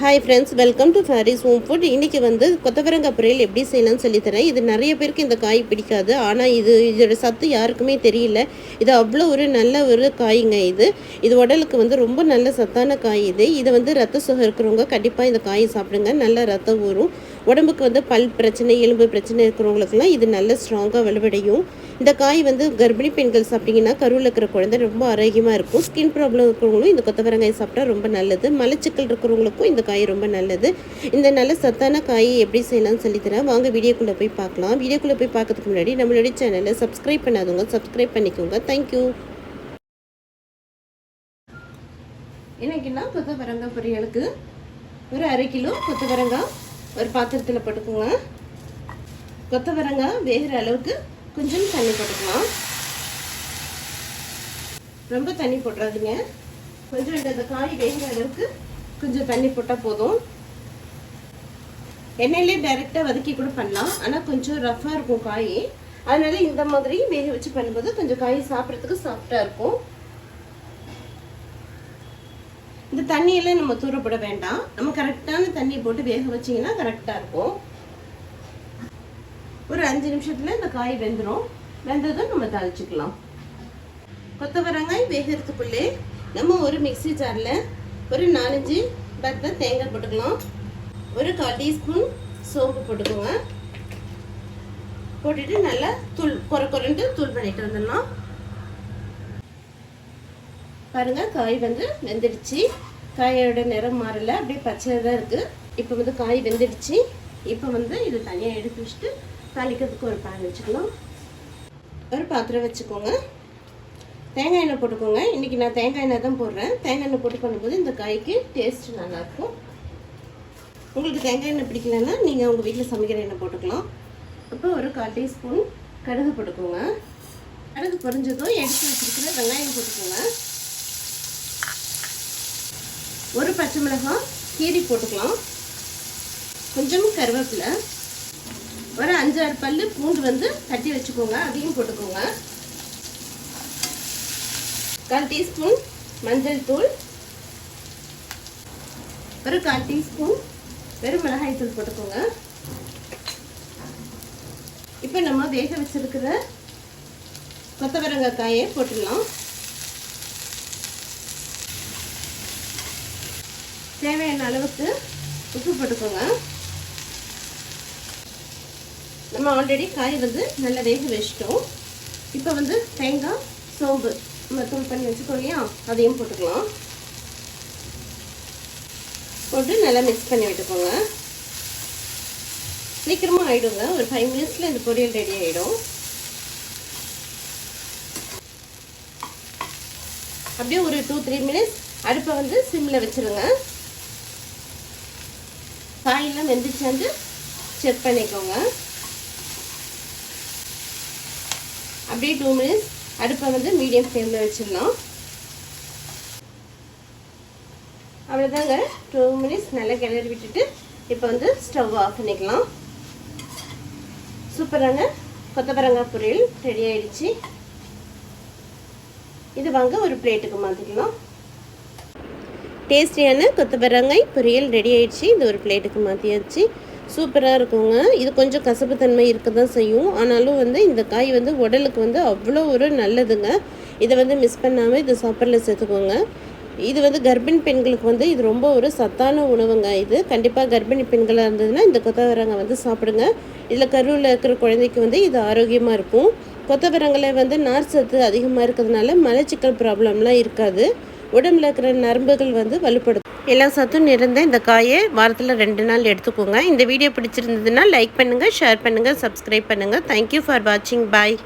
Hi friends welcome to Fairy's home food இன்றைக்கி வந்து கொத்தவரங்காய் பொரியல் எப்படி செய்யலாம்னு சொல்லித்தரேன். இது நிறைய பேருக்கு இந்த காய் பிடிக்காது. ஆனால் இது இதோட சத்து யாருக்குமே தெரியல. இது அவ்வளோ ஒரு நல்ல ஒரு காய்ங்க இது. இது உடலுக்கு வந்து ரொம்ப நல்ல சத்தான காய் இது. இதை வந்து ரத்த சுகம் இருக்கிறவங்க கண்டிப்பாக இந்த காயை சாப்பிடுங்க. நல்ல ரத்தம் ஊறும். உடம்புக்கு வந்து பல் பிரச்சனை எலும்பு பிரச்சனை இருக்கிறவங்களுக்குலாம் இது நல்ல ஸ்ட்ராங்காக வலுவடையும். இந்த காய் வந்து கர்ப்பிணி பெண்கள் சாப்பிட்டிங்கன்னா கருவில் இருக்கிற குழந்தை ரொம்ப ஆரோக்கியமாக இருக்கும். ஸ்கின் ப்ராப்ளம் இருக்கிறவங்களும் இந்த கொத்தவரங்காய் சாப்பிட்டா ரொம்ப நல்லது. மலச்சிக்கல் இருக்கிறவங்களுக்கும் இந்த காய் ரொம்ப நல்லது. இந்த நல்ல சத்தான காய் எப்படி செய்யலாம்னு சொல்லித்தரேன். வாங்க வீடியோக்குள்ளே போய் பார்க்கலாம். வீடியோக்குள்ளே போய் பார்க்கறதுக்கு முன்னாடி நம்மளுடைய சேனலை சப்ஸ்கிரைப் பண்ணாதவங்க சப்ஸ்கிரைப் பண்ணிக்கோங்க. தேங்க்யூ என்னைக்குன்னா கொத்தவரங்காய் பொரியலுக்கு? ஒரு அரை கிலோ கொத்தவரங்காய் ஒரு பாத்திரத்தில் போட்டுக்கோங்க. கொத்தவரங்காய் வேகிற அளவுக்கு கொஞ்சம் தண்ணி போட்டுக்கலாம். ரொம்ப தண்ணி போட்டுறாதீங்க. கொஞ்சம் இந்த காய் வேகிற அளவுக்கு கொஞ்சம் தண்ணி போட்டால் போதும். எண்ணெயிலே டைரெக்டாக வதக்கி கூட பண்ணலாம். ஆனால் கொஞ்சம் ரஃப்பாக இருக்கும் காய். அதனால இந்த மாதிரி வேக வச்சு பண்ணும்போது கொஞ்சம் காய் சாப்பிட்றதுக்கு சாஃப்டாக இருக்கும் இந்த தண்ணியெல்லாம் நம்ம தூரப்பட வேண்டாம். நம்ம கரெக்டான தண்ணி போட்டு வேக வச்சிங்கன்னா கரெக்டாக இருக்கும். ஒரு அஞ்சு நிமிஷத்தில் இந்த காய் வெந்துடும் வெந்ததும் நம்ம தாளிச்சுக்கலாம். கொத்தவரங்காய் வேகிறதுக்குள்ளே நம்ம ஒரு மிக்சி ஜாரில் ஒரு நாலஞ்சு பத்தை தேங்காய் போட்டுக்கலாம். ஒரு கால் டீஸ்பூன் சோம்பு போட்டுக்கோங்க. போட்டுட்டு நல்லா தூள் குறை குறைண்டு தூள் பண்ணிட்டு வந்துடலாம். பாருங்க காய் வந்து வெந்துடுச்சு. காயோட நிறம் மாறல அப்படியே பச்சையாக தான் இருக்குது இப்போ வந்து காய் வெந்துடுச்சு. இப்போ வந்து இது தனியாக எடுத்து வச்சுட்டு தாளிக்கிறதுக்கு ஒரு பேன் வச்சுக்கலாம் ஒரு பாத்திரம் வச்சுக்கோங்க. தேங்காய் எண்ணெய் போட்டுக்கோங்க. இன்றைக்கி நான் தேங்காய் எண்ணெய் தான் போடுறேன். தேங்காய் எண்ணெய் போட்டு பண்ணும்போது இந்த காய்க்கு டேஸ்ட் நல்லாயிருக்கும். உங்களுக்கு தேங்காய் எண்ணெய் பிடிக்கலன்னா நீங்கள் உங்கள் வீட்டில் சமைக்கிற எண்ணெய் போட்டுக்கலாம். அப்போ ஒரு கால் டீஸ்பூன் கடுகு போட்டுக்கோங்க. கடுகு பொரிஞ்சதும் எடுத்து வச்சுருக்கிற வெங்காயம் போட்டுக்கோங்க. ஒரு பச்சை மிளகாய் கீரி போட்டுக்கலாம். கொஞ்சம் கருவேப்பிலை. ஒரு அஞ்சாறு பல் பூண்டு வந்து தட்டி வச்சுக்கோங்க. அதையும் போட்டுக்கோங்க. கால் டீஸ்பூன் மஞ்சள் தூள். ஒரு கால் டீஸ்பூன் வெறும் மிளகாய் தூள் போட்டுக்கோங்க. இப்போ நம்ம வேக வச்சிருக்கிற கொத்தவரங்காய் காயை போட்டுடலாம். தேவையான அளவுக்கு உப்பு போட்டுக்கோங்க. நம்ம ஆல்ரெடி காய் வந்து நல்லா வேக வச்சிட்டோம். இப்போ வந்து தேங்காய் சோம்பு நம்ம தூள் பண்ணி வச்சுக்கோ இல்லையா? அதையும் போட்டுக்கலாம். போட்டு நல்லா மிக்ஸ் பண்ணி விட்டுக்கோங்க. சீக்கிரமாக ஆகிடுங்க ஒரு ஃபைவ் மினிட்ஸில் இந்த பொரியல் ரெடி ஆகிடும் அப்படியே ஒரு டூ த்ரீ மினிட்ஸ் அடுப்பை வந்து சிம்மில் வச்சுருங்க. காயெல்லாம் வெந்துச்சாந்து செக் பண்ணிக்கோங்க. அப்படியே டூ மினிட்ஸ் அடுப்பை வந்து மீடியம் ஃப்ளேமில் வச்சிடலாம். அவ்வளோதாங்க டூ மினிட்ஸ் நல்லா கிளறி விட்டுட்டு இப்போ வந்து ஸ்டவ் ஆஃப் பண்ணிக்கலாம். சூப்பரான கொத்தவரங்காய் பொரியல் ரெடி ஆயிடுச்சு. இது வாங்க ஒரு பிளேட்டுக்கு மாற்றிக்கலாம் டேஸ்டியான கொத்தவரங்காய் பொரியல் ரெடி ஆயிடுச்சு. இது ஒரு பிளேட்டுக்கு மாற்றியாச்சு சூப்பராக இருக்குங்க. இது கொஞ்சம் கசப்புத்தன்மை இருக்க தான் செய்யும். ஆனாலும் வந்து இந்த காய் வந்து உடலுக்கு வந்து அவ்வளோ ஒரு நல்லதுங்க. இதை வந்து மிஸ் பண்ணாமல் இது சாப்பாடில் சேர்த்துக்கோங்க. இது வந்து கர்ப்பிணி பெண்களுக்கு வந்து இது ரொம்ப ஒரு சத்தான உணவுங்க இது. கண்டிப்பாக கர்ப்பிணி பெண்களாக இருந்ததுன்னா இந்த கொத்தவரங்காய் வந்து சாப்பிடுங்க. இதில் கருவில் இருக்கிற குழந்தைக்கு வந்து இது ஆரோக்கியமாக இருக்கும். கொத்தவரங்களை வந்து நார் சத்து அதிகமாக இருக்கிறதுனால மலச்சிக்கல் ப்ராப்ளம்லாம் இருக்காது. உடம்புல இருக்கிற நரம்புகள் வந்து வலுப்படுத்தும். எல்லா சத்தும் நிறைந்த இந்த காயை வாரத்தில் ரெண்டு நாள் எடுத்துக்கோங்க. இந்த வீடியோ பிடிச்சிருந்ததுன்னா லைக் பண்ணுங்கள் ஷேர் பண்ணுங்கள் சப்ஸ்கிரைப் பண்ணுங்கள் தேங்க்யூ ஃபார் வாட்சிங் பாய்